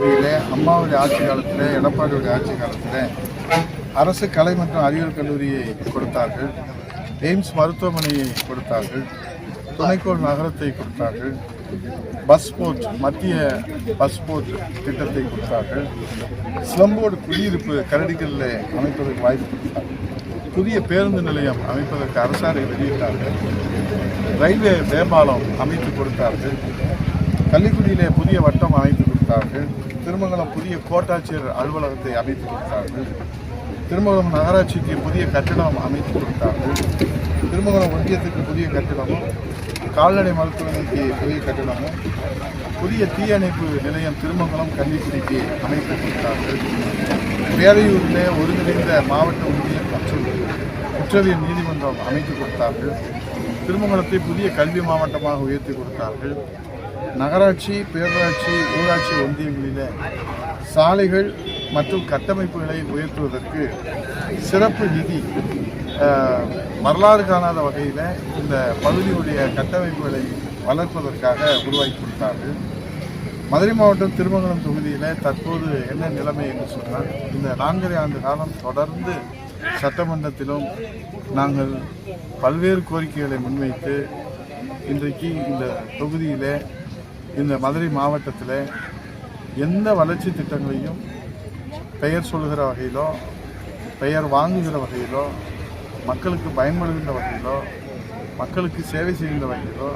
தொகுதியிலே அம்மாவுடைய ஆட்சி காலத்தில் எடப்பாடியுடைய ஆட்சி காலத்தில் அரசு கலை மற்றும் அறிவியல் கல்லூரியை கொடுத்தார்கள். எய்ம்ஸ் மருத்துவமனையை கொடுத்தார்கள். துணைக்கோள் நகரத்தை கொடுத்தார்கள். பஸ் போர்ட் மத்திய பஸ் போர்ட் திட்டத்தை கொடுத்தார்கள். ஸ்லம்போர்டு குடியிருப்பு கரடிகளில் அமைப்பதற்கு வாய்ப்பு கொடுத்தார்கள். புதிய பேருந்து நிலையம் அமைப்பதற்கு அரசாணை வெளியிட்டார்கள். ரயில்வே மேம்பாலம் அமைத்து கொடுத்தார்கள். கள்ளிக்குடியிலே புதிய வட்டம் அமைத்து கொடுத்தார்கள். திருமங்கலம் புதிய கோட்டாட்சியர் அலுவலகத்தை அமைத்து கொடுத்தார்கள் திருமங்கலம் நகராட்சிக்கு புதிய கட்டிடம் அமைத்து கொடுத்தார்கள் திருமங்கலம் ஒன்றியத்துக்கு புதிய கட்டிடமும் கால்நடை மருத்துவமனைக்கு புதிய கட்டிடமும் புதிய தீயணைப்பு நிலையம் திருமங்கலம் கன்னிக்குடிக்கு அமைத்து கொடுத்தார்கள் வேலையூரில் ஒருங்கிணைந்த மாவட்ட ஒன்றியம் மற்றும் குற்றவியல் நீதிமன்றம் அமைத்து கொடுத்தார்கள் திருமங்கலத்தை புதிய கல்வி மாவட்டமாக உயர்த்தி கொடுத்தார்கள். நகராட்சி பேரூராட்சி ஊராட்சி ஒன்றியங்களிலே சாலைகள் மற்றும் கட்டமைப்புகளை உயர்த்துவதற்கு சிறப்பு நிதி வரலாறு காணாத வகையில் இந்த பகுதியுடைய கட்டமைப்புகளை வளர்ப்பதற்காக உருவாக்கி கொடுத்தார்கள் மதுரை மாவட்டம் திருமங்கலம் தொகுதியில் தற்போது என்ன நிலைமை என்று சொன்னால் இந்த நான்கரை ஆண்டு காலம் தொடர்ந்து சட்டமன்றத்திலும் நாங்கள் பல்வேறு கோரிக்கைகளை முன்வைத்து இன்றைக்கு இந்த தொகுதியில் இந்த மதுரை மாவட்டத்தில் எந்த வளர்ச்சி திட்டங்களையும் பெயர் சொல்கிற வகையிலோ பெயர் வாங்குகிற வகையிலோ மக்களுக்கு பயன்படுகின்ற வகையிலோ மக்களுக்கு சேவை செய்கின்ற வகையிலோ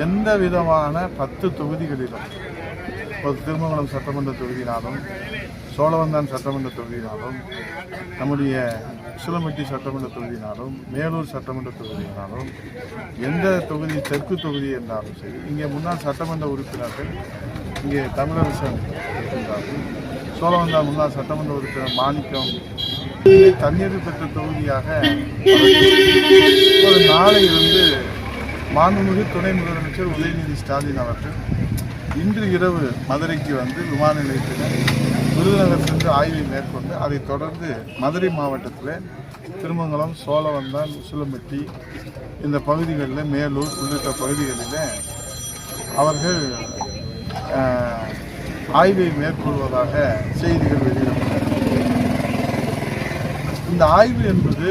எந்த விதமான பத்து தொகுதிகளிலும் ஒரு திருமங்கலம் சட்டமன்ற தொகுதியினாலும் சோழவந்தான் சட்டமன்ற தொகுதியினாலும் நம்முடைய சிலம்பட்டி சட்டமன்ற தொகுதினாலும் மேலூர் சட்டமன்ற தொகுதினாலும் எந்த தொகுதி தெற்கு தொகுதி என்றாலும் சரி இங்கே முன்னாள் சட்டமன்ற உறுப்பினர்கள் இங்கே தமிழரசன் இருக்கின்றார்கள். சோழவந்தா முன்னாள் சட்டமன்ற உறுப்பினர் மாணிக்கம். தண்ணீர் பெற்ற தொகுதியாக ஒரு நாளையிலிருந்து மாண்புமிகு துணை முதலமைச்சர் உதயநிதி ஸ்டாலின் அவர்கள் இன்று இரவு மதுரைக்கு வந்து விமான நிலையத்தில் விருதுநகர் சென்று ஆய்வை மேற்கொண்டு அதைத் தொடர்ந்து மதுரை மாவட்டத்தில் திருமங்கலம் சோழவந்தான் உசிலம்பட்டி இந்த பகுதிகளில் மேலூர் உள்ளிட்ட பகுதிகளில் அவர்கள் ஆய்வை மேற்கொள்வதாக செய்திகள் வெளியிடப்பட்டன. இந்த ஆய்வு என்பது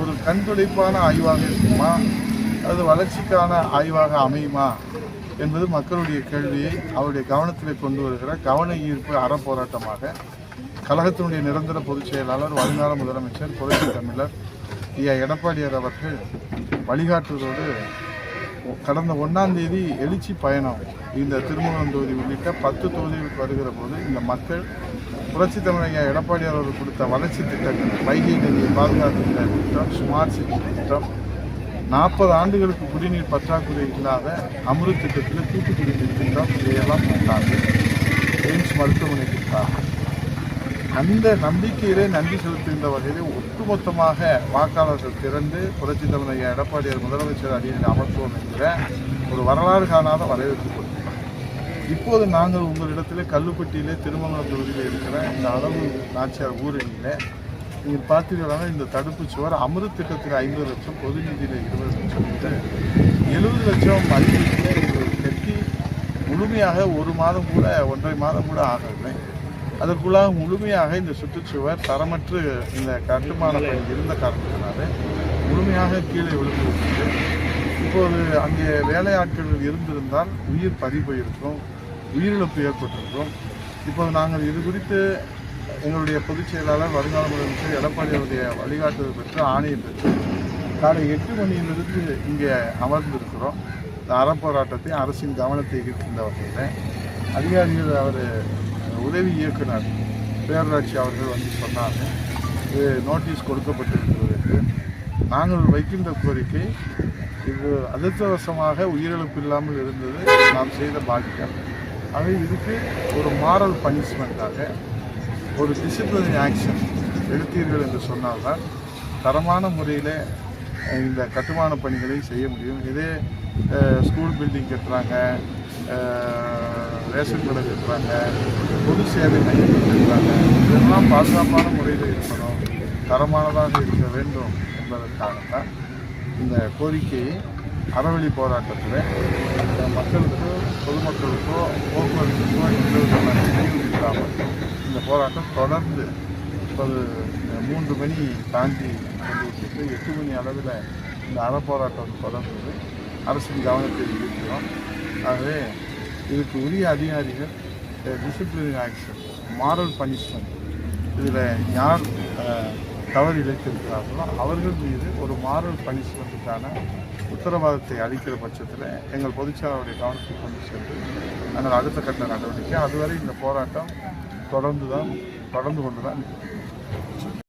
ஒரு கண்துடைப்பான ஆய்வாக இருக்குமா? அது வளர்ச்சிக்கான ஆய்வாக அமையுமா? என்பது மக்களுடைய கேள்வியை அவருடைய கவனத்தில் கொண்டு வருகிற கவன ஈர்ப்பு அறப்போராட்டமாக கழகத்தினுடைய நிரந்தர பொதுச் செயலாளர் வருங்கால முதலமைச்சர் புரட்சி தமிழர் ஐயா எடப்பாடியார் அவர்கள் வழிகாட்டுவதோடு கடந்த ஒன்றாம் தேதி எழுச்சி பயணம் இந்த திருமணம் தொகுதி உள்ளிட்ட பத்து தொகுதிகளுக்கு வருகிற போது இந்த மக்கள் புரட்சி தமிழக எடப்பாடியார் அவர்கள் கொடுத்த வளர்ச்சி திட்டங்கள் வைகை நதியை பாதுகாத்து திட்டம் ஸ்மார்ட் சிட்டி திட்டம் நாற்பது ஆண்டுகளுக்கு குடிநீர் பற்றாக்குறை இல்லாத அமிர்த் திட்டத்தில் தூத்துக்குடி திட்டம் இதையெல்லாம் கொடுத்தார்கள் எய்ம்ஸ் மருத்துவமனைக்கு அந்த நம்பிக்கையிலே நன்றி செலுத்துகின்ற வகையிலே ஒட்டுமொத்தமாக வாக்காளர்கள் திரண்டு புரட்சி தலைவர் எடப்பாடியார் முதலமைச்சர் அடியில் அமர்த்துவோம் என்கிற ஒரு வரலாறு காணாத வரவேற்பு கொடுத்தார். இப்போது நாங்கள் உங்களிடத்தில் கல்லுப்பட்டியிலே திருமங்கலம் தொகுதியில் இருக்கிற இந்த அளவு நாச்சியார் ஊரணியில் நீங்கள் பார்த்தீங்கன்னா இந்த தடுப்பு சுவர் அமிர்த் திட்டத்தில் ஐம்பது லட்சம் பொது நிதியில் இருபது லட்சம் எழுபது லட்சம் மதிப்பீட்டு கட்டி முழுமையாக ஒரு மாதம் கூட ஒன்றரை மாதம் கூட ஆகவில்லை. அதற்குள்ளாக முழுமையாக இந்த சுற்றுச்சுவர் தரமற்று இந்த கட்டுமான இருந்த காரணத்தினால முழுமையாக கீழே விழுந்துவிட்டது. இப்போது அங்கே வேலையாட்கள் இருந்திருந்தால் உயிர் பறி போயிருக்கும் உயிரிழப்பு ஏற்பட்டிருக்கும். இப்போது நாங்கள் இது குறித்து எங்களுடைய பொதுச் செயலாளர் வருங்கால முதலமைச்சர் எடப்பாடி அவருடைய வழிகாட்டுதல் பெற்று ஆணையை பெற்று காலை எட்டு மணியிலிருந்து இங்கே அமர்ந்திருக்கிறோம். இந்த அறப்போராட்டத்தை அரசின் கவனத்தை ஈர்க்கின்ற வகையில் அதிகாரிகள் அவர் உதவி இயக்குனர் பேரூராட்சி அவர்கள் வந்து சொன்னாங்க. இது நோட்டீஸ் கொடுக்கப்பட்டிருக்கிறது நாங்கள் வைக்கின்ற கோரிக்கை இது அதிர்ஷ்டவசமாக உயிரிழப்பு இல்லாமல் இருந்தது. நாம் செய்த பாக்கியம். ஆக இதுக்கு ஒரு மாரல் பனிஷ்மெண்ட்டாக ஒரு டிசிப்ளினரி ஆக்ஷன் எடுத்தீர்கள் என்று சொன்னால்தான் தரமான முறையில் இந்த கட்டுமான பணிகளை செய்ய முடியும். இதே ஸ்கூல் பில்டிங் கட்டுறாங்க ரேஷன் கடை கட்டுறாங்க பொது சேவை மையங்கள் கட்டுறாங்க இதெல்லாம் பாதுகாப்பான முறையில் இருக்கணும் தரமானதாக இருக்க வேண்டும் என்பதற்காகத்தான் இந்த கோரிக்கையை அறவழி போராட்டத்தில் மக்களுக்கோ பொதுமக்களுக்கோ போக்குவரத்துக்கோ எந்த விதமான இடையூறு இந்த போராட்டம் தொடர்ந்து ஒரு மூன்று மணி தாண்டி கொண்டு விட்டு எட்டு மணி அளவில் இந்த அறப்போராட்டம் தொடர்ந்தது. அரசின் கவனத்தை இருக்கிறோம் ஆகவே இதுக்கு உரிய அதிகாரிகள் டிசிப்ளினரி ஆக்ஷன் மாரல் பனிஷ்மெண்ட் இதில் யார் தவறு இழைத்திருக்கிறார்களோ அவர்கள் மீது ஒரு மாரல் பனிஷ்மெண்ட்டுக்கான உத்தரவாதத்தை அளிக்கிற பட்சத்தில் எங்கள் பொதுச்செயலாளருடைய கவனத்தை கொண்டு சென்று நாங்கள் அடுத்த கட்ட நடவடிக்கை அதுவரை இந்த போராட்டம் தொடர்ந்து தான் தொடர்ந்து கொண்டு தான்